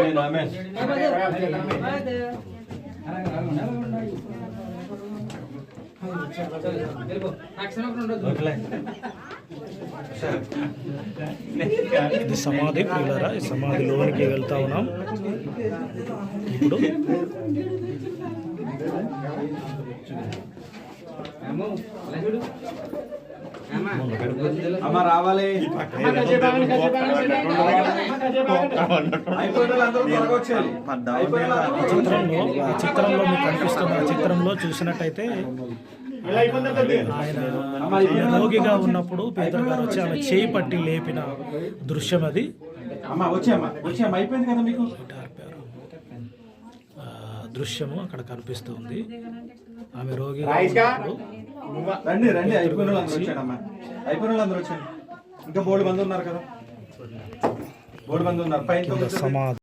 ఆమేన్ ఆమేన్ ఓకేలే. ఇది సమాధి ప్రియులరా ఈ సమాధి లోనికి వెళ్తా ఉన్నాం ఇప్పుడు అమ్మ రావాలి చిత్రంలో మీకు కనిపిస్తున్న చిత్రంలో చూసినట్టయితే ఆయన రోగిగా ఉన్నప్పుడు పేదరు గారు వచ్చి ఆమె చేయి పట్టి లేపిన దృశ్యం అది. దృశ్యము అక్కడ కనిపిస్తుంది. ఆమె ఉన్నప్పుడు రండి రండి అయిపోయిన వాళ్ళందరూ వచ్చాడు అమ్మా అయిపోయిన వాళ్ళందరూ వచ్చాడు ఇంకా బోర్డు మంది ఉన్నారు కదా. సమాధి.